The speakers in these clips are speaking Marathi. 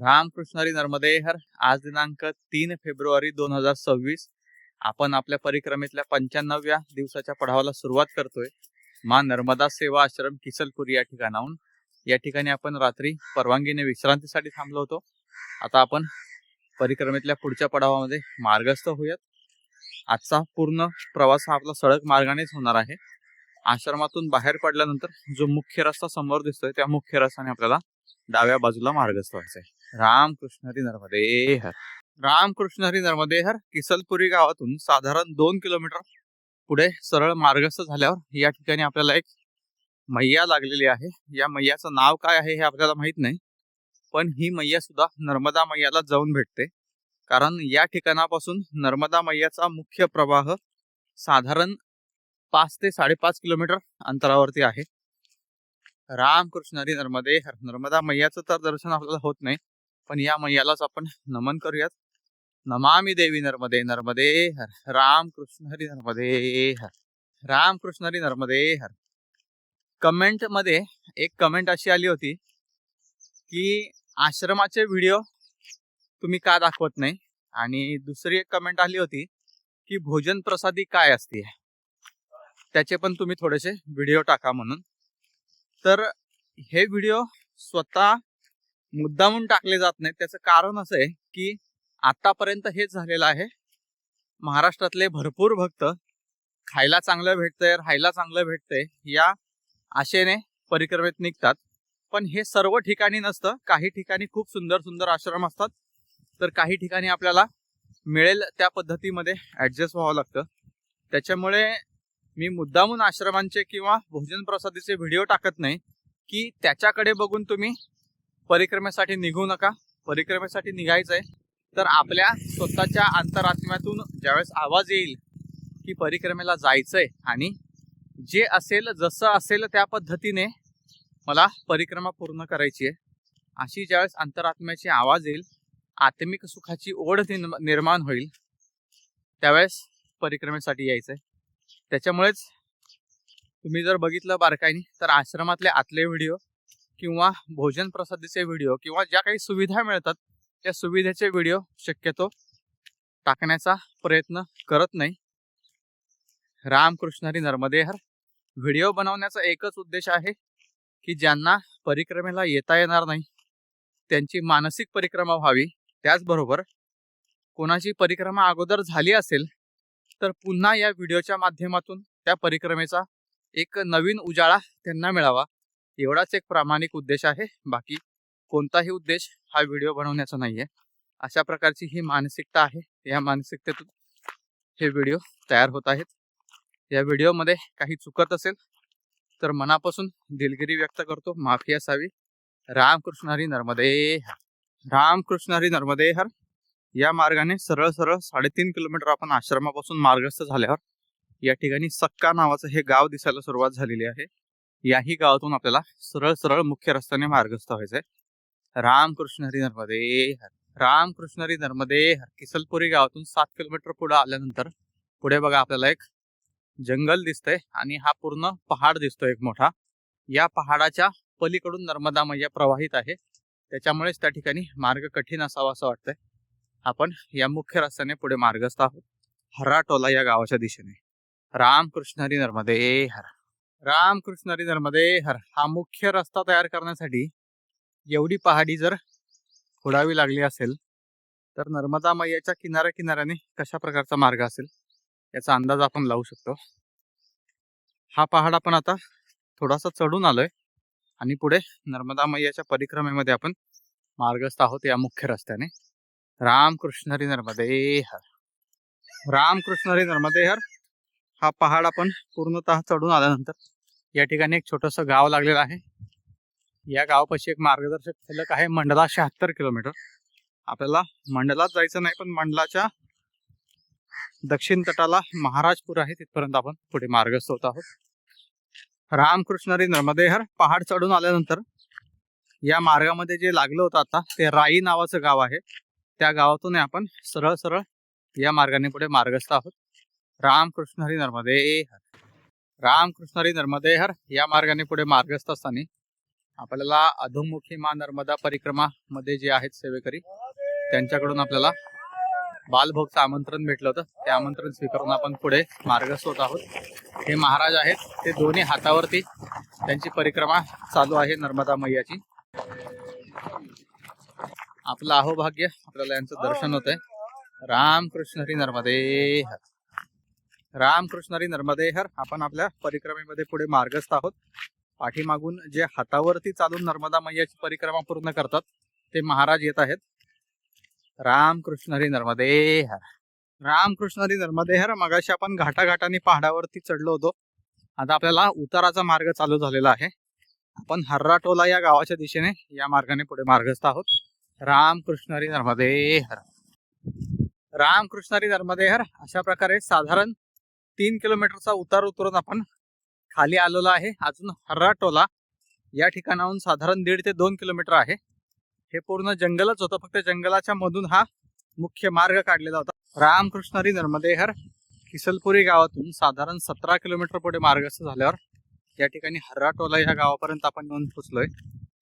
रामकृष्णारी नर्मदे हर आज दिनांक तीन फेब्रुवारी दोन हजार सव्वीस. आपण आपल्या परिक्रमेतल्या पंच्याण्णव्या दिवसाच्या पडावाला सुरुवात करतोय. मा नर्मदा सेवा आश्रम किसलपुरी या ठिकाणाहून. या ठिकाणी आपण रात्री परवानगीने विश्रांतीसाठी थांबलो होतो. आता आपण परिक्रमेतल्या पुढच्या पडावामध्ये मार्गस्थ होऊयात. आजचा पूर्ण प्रवास हा आपला सडक मार्गानेच होणार आहे. आश्रमातून बाहेर पडल्यानंतर जो मुख्य रस्ता समोर दिसतोय त्या मुख्य रस्त्याने आपल्याला डाव्या बाजूला मार्गस्थ व्हायचंय. रामकृष्ण हरी नर्मदे हर रामकृष्ण हरी नर्मदे हर किसलपुरी गावातून साधारण दोन किलोमीटर पुढे सरळ मार्गस्थ झाल्यावर या ठिकाणी आपल्याला एक मैया लागलेली आहे. या मैयाचं नाव काय आहे हे आपल्याला माहीत नाही पण ही मैया सुद्धा नर्मदा मैयाला जाऊन भेटते. कारण या ठिकाणापासून नर्मदा मैयाचा मुख्य प्रवाह साधारण पाच ते साडेपाच किलोमीटर अंतरावरती आहे. रामकृष्ण हरी नर्मदे हर नर्मदा मैयाचं तर दर्शन आपल्याला होत नाही पण या मैयालाच आपण नमन करूयात. नमामी देवी नर्मदे नर्मदे हर रामकृष्ण हरी नर्मदे हर रामकृष्ण हरी नर्मदे हर. कमेंटमध्ये एक कमेंट अशी आली होती की आश्रमाचे व्हिडिओ तुम्ही का दाखवत नाही? आणि दुसरी एक कमेंट आली होती की भोजन प्रसादी काय असते? त्याचे पण तुम्ही थोडेसे व्हिडिओ टाका म्हणून. तर हे व्हिडिओ स्वतः मुद्दामून टाकले जात नाहीत. त्याचं कारण असं आहे की आतापर्यंत हेच झालेलं आहे. महाराष्ट्रातले भरपूर भक्त खायला चांगलं भेटतंय राहायला चांगलं भेटतंय या आशेने परिक्रमेत निघतात. पण हे सर्व ठिकाणी नसतं. काही ठिकाणी खूप सुंदर सुंदर आश्रम असतात. तर काही ठिकाणी आपल्याला मिळेल त्या पद्धतीमध्ये ॲडजस्ट व्हावं लागतं. त्याच्यामुळे मी मुद्दामून आश्रमांचे किंवा भोजन प्रसादीचे व्हिडिओ टाकत नाही. की त्याच्याकडे बघून तुम्ही परिक्रमेसाठी निघू नका परिक्रमेसाठी निघायचं आहे तर आपल्या स्वतःच्या अंतरात्म्यातून ज्यावेळेस आवाज येईल की परिक्रमेला जायचं आहे आणि जे असेल जसं असेल त्या पद्धतीने मला परिक्रमा पूर्ण करायची आहे. अशी ज्यावेळेस अंतरात्म्याची आवाज येईल आत्मिक सुखाची ओढ निर्माण होईल त्यावेळेस परिक्रमेसाठी यायचंय. त्याच्यामुळेच तुम्ही जर बघितलं बारकाईने तर आश्रमातले आतले व्हिडिओ किंवा भोजन प्रसादीचे व्हिडिओ किंवा ज्या काही सुविधा मिळतात त्या सुविधेचे व्हिडिओ शक्यतो टाकण्याचा प्रयत्न करत नाही. रामकृष्णारी नर्मदेहर व्हिडिओ बनवण्याचा एकच उद्देश आहे की ज्यांना परिक्रमेला येता येणार नाही त्यांची मानसिक परिक्रमा व्हावी. त्याचबरोबर कोणाची परिक्रमा अगोदर झाली असेल तर पुन्हा या व्हिडिओच्या माध्यमातून त्या परिक्रमेचा एक नवीन उजाळा त्यांना मिळावा. एवढाच एक प्रामाणिक उद्देश आहे. बाकी कोणताही उद्देश हा व्हिडिओ बनवण्याचा नाही आहे अशा प्रकारची ही मानसिकता आहे. या मानसिकतेतून हे व्हिडिओ तयार होत आहेत. या व्हिडिओमध्ये काही चुकत असेल तर मनापासून दिलगिरी व्यक्त करतो. माफी असावी. रामकृष्ण हरी नर्मदे हर. रामकृष्ण हरी नर्मदे हर या मार्गाने सरळ सरळ साडेतीन किलोमीटर आपण आश्रमापासून मार्गस्थ झाल्यावर या ठिकाणी सक्का नावाचं हे गाव दिसायला सुरुवात झालेली आहे. याही गावातून आपल्याला सरळ सरळ मुख्य रस्त्याने मार्गस्थ व्हायचंय. रामकृष्ण हरी नर्मदे हर रामकृष्ण हरी नर्मदे हर किसलपुरी गावातून सात किलोमीटर पुढे आल्यानंतर पुढे बघा आपल्याला एक जंगल दिसतंय आणि हा पूर्ण पहाड दिसतोय एक मोठा. या पहाडाच्या पलीकडून नर्मदा मैया प्रवाहित आहे. त्याच्यामुळेच त्या ठिकाणी मार्ग कठीण असावा असं वाटतंय. आपण या मुख्य रस्त्याने पुढे मार्गस्थ आहोत. हराटोला या गावाच्या दिशेने. रामकृष्ण हरी नर्मदे हर. रामकृष्ण हरी नर्मदे हर हा मुख्य रस्ता तयार करण्यासाठी एवढी पहाडी जर फोडावी लागली असेल तर नर्मदा मैयाच्या किनाऱ्या किनाऱ्याने कशा प्रकारचा मार्ग असेल याचा अंदाज आपण लावू शकतो. हा पहाड आपण आता थोडासा चढून आलोय आणि पुढे नर्मदा मैयाच्या परिक्रमेमध्ये आपण मार्गस्थ आहोत या मुख्य रस्त्याने. रामकृष्ण हरी नर्मदे हर रामकृष्ण हरी नर्मदे हर हा पहाड आपण पूर्णतः चढून आल्यानंतर या ठिकाणी एक छोटस गाव लागलेलं आहे. या गावापाशी एक मार्गदर्शक फलक आहे मंडला शहात्तर किलोमीटर. आपल्याला मंडलात जायचं नाही पण मंडलाच्या दक्षिण तटाला महाराजपूर आहे तिथपर्यंत आपण पुढे मार्गस्थ होत आहोत. रामकृष्णरी नर्मदेहर पहाड चढून आल्यानंतर या मार्गामध्ये जे लागलं होतं आता ते राई नावाचं गाव आहे. त्या गावातून आपण सरळ सरळ या मार्गाने पुढे मार्गस्थ आहोत. रामकृष्ण हरी नर्मदे हर. रामकृष्ण हरी नर्मदे हर. या मार्गाने पुढे मार्गस्थ असताना आपल्याला अधोमुखी मा नर्मदा परिक्रमा मध्ये जे आहेत सेवेकरी त्यांच्याकडून आपल्याला बालभोगचं आमंत्रण भेटलं होतं. ते आमंत्रण स्वीकारून आपण पुढे मार्गस्थ होत आहोत. हे महाराज आहेत. ते दोन्ही हातावरती त्यांची परिक्रमा चालू आहे नर्मदा मैयाची. आपलं अहोभाग्य आपल्याला यांचं दर्शन होत आहे रामकृष्ण हरी नर्मदे हर. रामकृष्णरी नर्मदेहर. आपण आपल्या परिक्रमेमध्ये पुढे मार्गस्थ आहोत. पाठीमागून जे हातावरती चालून नर्मदा मैयाची परिक्रमा पूर्ण करतात ते महाराज येत आहेत. रामकृष्णरी नर्मदेहर. नर्मदे हर मगाशी आपण घाटाघाटाने पहाडावरती चढलो होतो. आता आपल्याला उताराचा मार्ग चालू झालेला आहे. आपण हर्राटोला या गावाच्या दिशेने या मार्गाने पुढे मार्गस्थ आहोत. रामकृष्णरी नर्मदेहर. नर्मदे हर अशा प्रकारे साधारण तीन किलोमीटरचा उतार उतरून आपण खाली आलेलो आहे. अजून हर्राटोला या ठिकाणाहून साधारण दीड ते दोन किलोमीटर आहे. हे पूर्ण जंगलच होतं. फक्त जंगलाच्या मधून हा मुख्य मार्ग काढलेला होता. रामकृष्णरी नर्मदेहर नर्मदे हर किसलपुरी गावातून साधारण सतरा किलोमीटर पुढे मार्गस्थ झाल्यावर या ठिकाणी हर्राटोला या गावापर्यंत आपण येऊन पोचलोय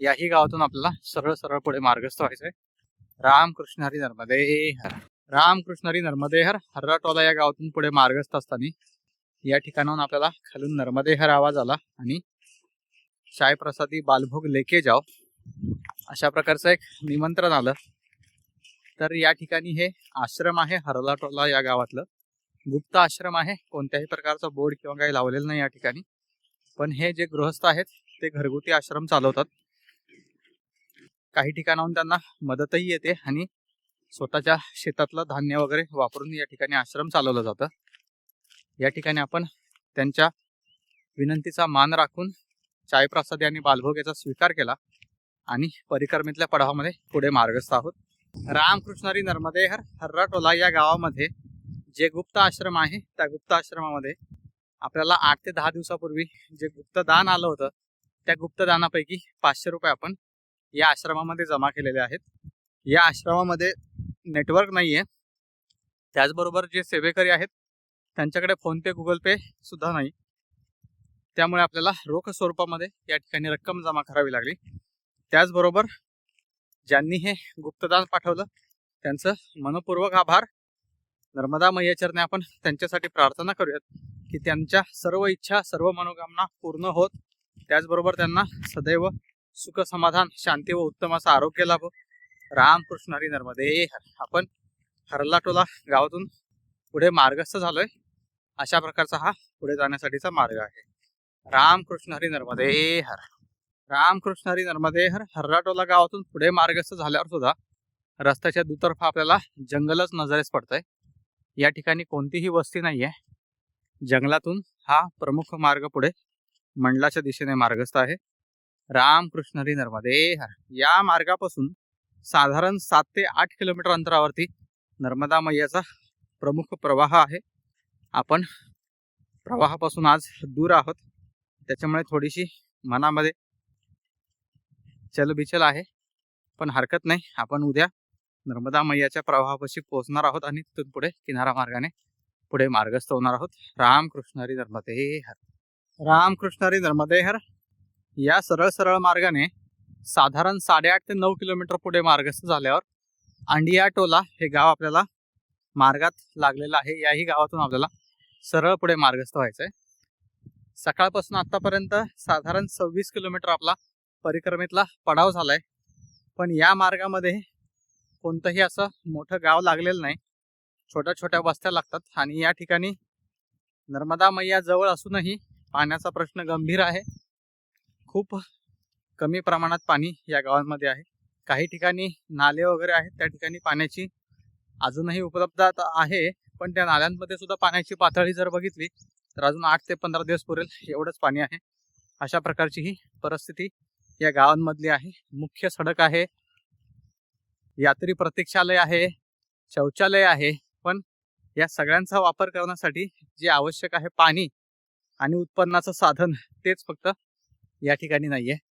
याही गावातून आपल्याला सरळ सरळ पुढे मार्गस्थ व्हायचंय. रामकृष्ण हरी नर्मदे हर रामकृष्णरी नर्मदेहर हर्राटोला या गावातून पुढे मार्गस्थ असताना या ठिकाणाहून आपल्याला खालून नर्मदेहर आवाज आला आणि शायप्रसादी बालभोग लेके जाओ अशा प्रकारचं एक निमंत्रण आलं. तर या ठिकाणी हे आश्रम आहे हरलाटोला या गावातलं. गुप्त आश्रम आहे कोणत्याही प्रकारचा बोर्ड किंवा काही लावलेलं नाही या ठिकाणी. पण हे जे गृहस्थ आहेत ते घरगुती आश्रम चालवतात. काही ठिकाणाहून त्यांना मदतही येते आणि स्वतःच्या शेतातलं धान्य वगैरे वापरून या ठिकाणी आश्रम चालवलं जातं. या ठिकाणी आपण त्यांच्या विनंतीचा मान राखून चायप्रसाद यांनी बालभोग याचा स्वीकार केला आणि परिक्रमेतल्या पडावामध्ये पुढे मार्गस्थ आहोत. रामकृष्णारी नर्मदेहर हर्राटोला या गावामध्ये जे गुप्त आश्रम आहे त्या गुप्त आश्रमामध्ये आपल्याला आठ ते दहा दिवसापूर्वी जे गुप्तदान आलं होतं त्या गुप्तदानापैकी पाचशे रुपये आपण या आश्रमामध्ये जमा केलेले आहेत. या आश्रमामध्ये नेटवर्क नाहीये. त्याचबरोबर जे सेवेकरी आहेत त्यांच्याकडे फोन पे गुगल पे सुद्धा नाही. त्यामुळे आपल्याला रोख स्वरूपामध्ये या ठिकाणी रक्कम जमा करावी लागली. त्याचबरोबर ज्यांनी हे गुप्तदान पाठवलं त्यांचं मनपूर्वक आभार. नर्मदा मैयाचरने आपण त्यांच्यासाठी प्रार्थना करूयात की त्यांच्या सर्व इच्छा सर्व मनोकामना पूर्ण होत. त्याचबरोबर त्यांना सदैव सुख समाधान शांती व उत्तम असं आरोग्य लाभो. रामकृष्ण हरी नर्मदे हर आपण हरलाटोला गावातून पुढे मार्गस्थ झालोय. अशा प्रकारचा हा पुढे जाण्यासाठीचा मार्ग आहे. रामकृष्ण हरी नर्मदे हर रामकृष्ण हरी नर्मदे हर हर्राटोला गावातून पुढे मार्गस्थ झाल्यावर सुद्धा रस्त्याच्या दुतर्फा आपल्याला जंगलच नजरेस पडतंय. या ठिकाणी कोणतीही वस्ती नाहीये. जंगलातून हा प्रमुख मार्ग पुढे मंडलाच्या दिशेने मार्गस्थ आहे. रामकृष्ण हरी नर्मदे हर या मार्गापासून साधारण सात ते आठ किलोमीटर अंतरावरती नर्मदा मैयाचा प्रमुख प्रवाह आहे. आपण प्रवाहापासून आज दूर आहोत. त्याच्यामुळे थोडीशी मनामध्ये चलबिचल आहे. पण हरकत नाही. आपण उद्या नर्मदा मैयाच्या प्रवाहापाशी पोहोचणार आहोत आणि तिथून पुढे किनारा मार्गाने पुढे मार्गस्थ होणार आहोत रामकृष्ण हरी नर्मदे हर. रामकृष्ण हरी नर्मदे हर. या सरळ सरळ मार्गाने साधारण साडेआठ ते नऊ किलोमीटर पुढे मार्गस्थ झाल्यावर अंडिया टोला हे गाव आपल्याला मार्गात लागलेलं आहे. याही गावातून आपल्याला सरळ पुढे मार्गस्थ व्हायचं आहे सकाळपासून आत्तापर्यंत साधारण सव्वीस किलोमीटर आपला परिक्रमेतला पडाव झालाय. पण या मार्गामध्ये कोणतंही असं मोठं गाव लागलेलं नाही. छोट्या छोट्या वस्त्या लागतात आणि या ठिकाणी नर्मदा मैया जवळ असूनही पाण्याचा प्रश्न गंभीर आहे. खूप कमी प्रमाणात पाणी या गावांमध्ये आहे. काही ठिकाणी नाले वगैरे आहेत त्या ठिकाणी पाण्याची अजूनही उपलब्धता आहे पण त्या नाल्यांमध्ये सुद्धा पाण्याची पातळी जर बघितली तर अजून आठ ते पंधरा दिवस पुरेल एवढंच पाणी आहे. अशा प्रकारची ही परिस्थिती या गावांमधली आहे. मुख्य सडक आहे. यात्री प्रतीक्षालय आहे शौचालय आहे पण या सगळ्यांचा वापर करण्यासाठी जे आवश्यक आहे पाणी आणि उत्पन्नाचं साधन तेच फक्त या ठिकाणी नाही आहे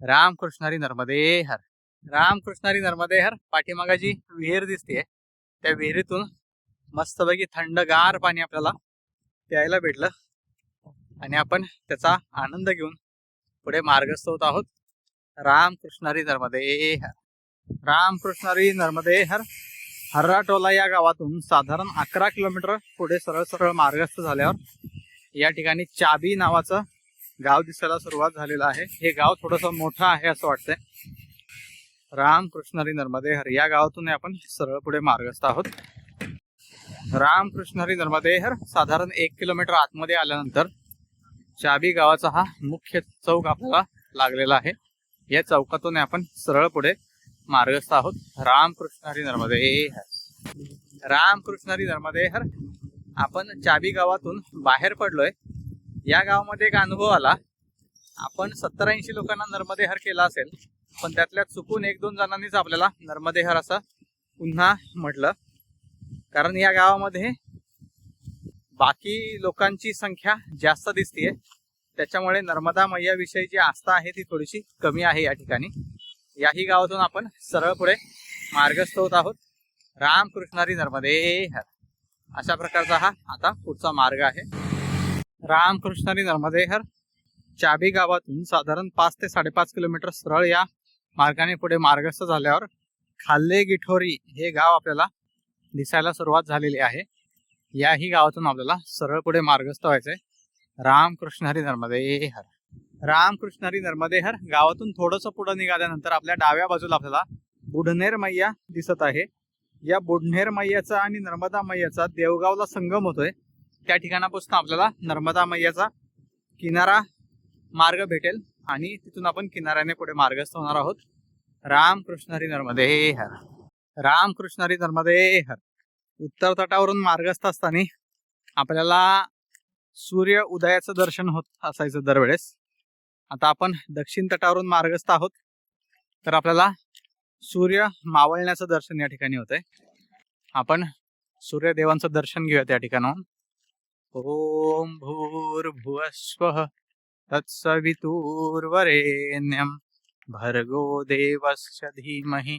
रामकृष्णारी नर्मदे हर रामकृष्णारी नर्मदे हर पाठीमागा जी विहीर दिसते त्या विहिरीतून मस्तपैकी थंडगार पाणी आपल्याला प्यायला भेटलं आणि आपण त्याचा आनंद घेऊन पुढे मार्गस्थ होत आहोत. रामकृष्णारी नर्मदे हर रामकृष्णारी नर्मदे हर हर्राटोला या गावातून साधारण अकरा किलोमीटर पुढे सरळ सरळ मार्गस्थ झाल्यावर या ठिकाणी चाबी नावाचं गाव दिसायला सुरुवात झालेलं आहे. हे गाव थोडंसं मोठं आहे असं वाटतंय. रामकृष्णारी नर्मदे हर या गावातून आपण सरळ पुढे मार्गस्थ आहोत. रामकृष्णारी नर्मदे हर साधारण एक किलोमीटर आतमध्ये आल्यानंतर चाबी गावाचा हा मुख्य चौक आपल्याला लागलेला आहे. या चौकातून आपण सरळ पुढे मार्गस्थ आहोत. रामकृष्णारी नर्मदे हर. रामकृष्णारी नर्मदे हर आपण चाबी गावातून बाहेर पडलोय. या गावामध्ये एक अनुभव आला. आपण सत्तर ऐंशी लोकांना नर्मदेहर केला असेल पण त्यातल्या चुकून एक दोन जणांनीच आपल्याला नर्मदेहर असं पुन्हा म्हटलं. कारण या गावामध्ये बाकी लोकांची संख्या जास्त दिसतीये. त्याच्यामुळे नर्मदा मैयाविषयी जी आस्था आहे ती थोडीशी कमी आहे या ठिकाणी. याही गावातून आपण सरळ पुढे मार्गस्थ होत आहोत. रामकृष्णारी नर्मदे हर अशा प्रकारचा हा आता पुढचा मार्ग आहे. रामकृष्णारी नर्मदे हर चाबी गावातून साधारण पाच ते साडेपाच किलोमीटर सरळ या मार्गाने पुढे मार्गस्थ झाल्यावर खाल्ले गिठोरी हे गाव आपल्याला दिसायला सुरुवात झालेली आहे. याही गावातून आपल्याला सरळ पुढे मार्गस्थ व्हायचंय. रामकृष्णहरी नर्मदे हर. रामकृष्णारी नर्मदे हर गावातून थोडस पुढे निघाल्यानंतर आपल्या डाव्या बाजूला आपल्याला बुढनेर मैया दिसत आहे. या बुढनेर मैयाचा आणि नर्मदा मैयाचा देवगावला संगम होतोय. त्या ठिकाणापासून आपल्याला नर्मदा मैयाचा किनारा मार्ग भेटेल आणि तिथून आपण किनाऱ्याने पुढे मार्गस्थ होणार आहोत. रामकृष्णारी नर्मदे हर. रामकृष्णारी नर्मदे हर. उत्तर तटावरून मार्गस्थ असताना आपल्याला सूर्य उदयाचं दर्शन होत असायचं दरवेळेस. आता आपण दक्षिण तटावरून मार्गस्थ आहोत. तर आपल्याला सूर्य मावळण्याचं दर्शन या ठिकाणी होतंय. आपण सूर्यदेवांचं दर्शन घेऊया त्या ठिकाणाहून. ओम भूर्भुवस्व तत्सवितुर्वरेण्यं। भर्गो देवस्य धीमहि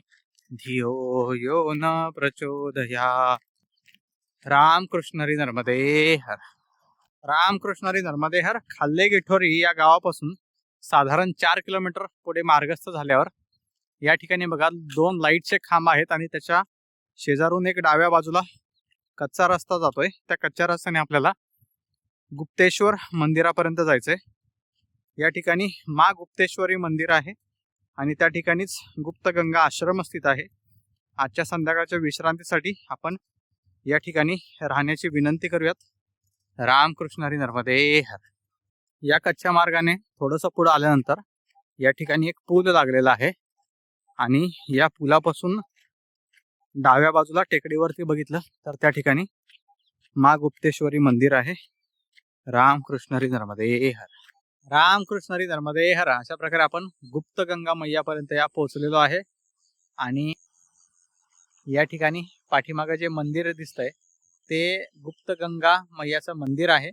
धियो यो न प्रचोदया। रामकृष्णरी नर्मदे हर। रामकृष्णरी नर्मदे हर खाल्ले गिठोरी या गावापासून साधारण चार किलोमीटर पुढे मार्गस्थ झाल्यावर या ठिकाणी बघा दोन लाईटचे खांब आहेत आणि त्याच्या शेजारून एक डाव्या बाजूला कच्चा रस्ता जातोय. त्या कच्च्या रस्त्याने आपल्याला गुप्तेश्वर मंदिरापर्यंत जायचंय. या ठिकाणी मा गुप्तेश्वरी मंदिर आहे आणि त्या ठिकाणीच गुप्तगंगा आश्रम स्थित आहे. आजच्या संध्याकाळच्या विश्रांतीसाठी आपण या ठिकाणी राहण्याची विनंती करूयात. रामकृष्णारी नर्मदे हर या कच्च्या मार्गाने थोडंसं पुढं आल्यानंतर या ठिकाणी एक पूल लागलेला आहे आणि या पुलापासून डाव्या बाजूला टेकडीवरती बघितलं तर त्या ठिकाणी मा गुप्तेश्वरी मंदिर आहे. रामकृष्णरी नर्मदे हर. रामकृष्णरी नर्मदे हर. अशा प्रकारे आपण गुप्तगंगा मैयापर्यंत या पोहोचलेलो आहे. आणि या ठिकाणी पाठीमागं जे मंदिर दिसतंय ते गुप्तगंगा मैयाचं मंदिर आहे.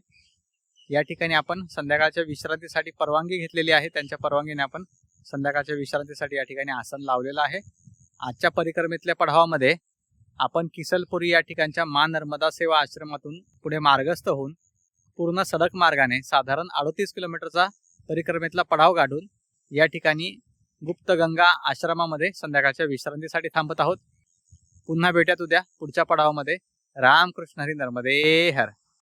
या ठिकाणी आपण संध्याकाळच्या विश्रांतीसाठी परवानगी घेतलेली आहे. त्यांच्या परवानगीने आपण संध्याकाळच्या विश्रांतीसाठी या ठिकाणी आसन लावलेलं आहे. आजच्या परिक्रमेतल्या पढावामध्ये आपण किसलपुरी या ठिकाणच्या मा नर्मदा सेवा आश्रमातून पुढे मार्गस्थ होऊन पूर्ण सडक मार्गाने साधारण अडतीस किलोमीटरचा परिक्रमेतला पडाव गाठून या ठिकाणी गुप्तगंगा आश्रमामध्ये संध्याकाळच्या विश्रांतीसाठी थांबत आहोत. पुन्हा भेटूयात उद्या पुढच्या पडावामध्ये रामकृष्ण हरी नर्मदे हर.